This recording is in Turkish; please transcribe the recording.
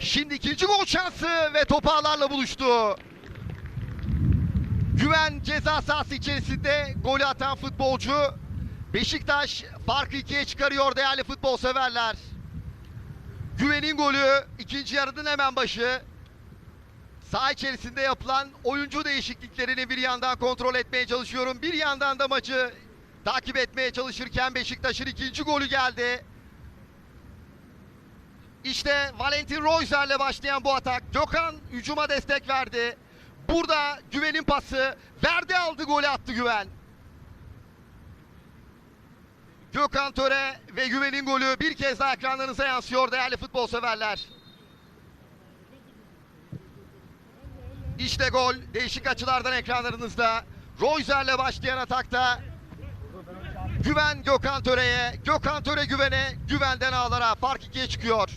Şimdi ikinci gol şansı ve topu ağlarla buluştu. Güven ceza sahası içerisinde golü atan futbolcu. Beşiktaş farkı ikiye çıkarıyor değerli futbol severler. Güven'in golü ikinci yarının hemen başı. Saha içerisinde yapılan oyuncu değişikliklerini bir yandan kontrol etmeye çalışıyorum. Bir yandan da maçı takip etmeye çalışırken Beşiktaş'ın ikinci golü geldi. İşte Valentin Royzer'le başlayan bu atak. Gökhan hücuma destek verdi. Burada Güven'in pası. Verdi aldı golü attı Güven. Gökhan Töre ve Güven'in golü bir kez daha ekranlarınıza yansıyor değerli futbol severler. İşte gol değişik açılardan ekranlarınızda. Royzer'le başlayan atakta Güven Gökhan Töre'ye, Gökhan Töre Güven'e, Güven'den ağlara fark ikiye çıkıyor.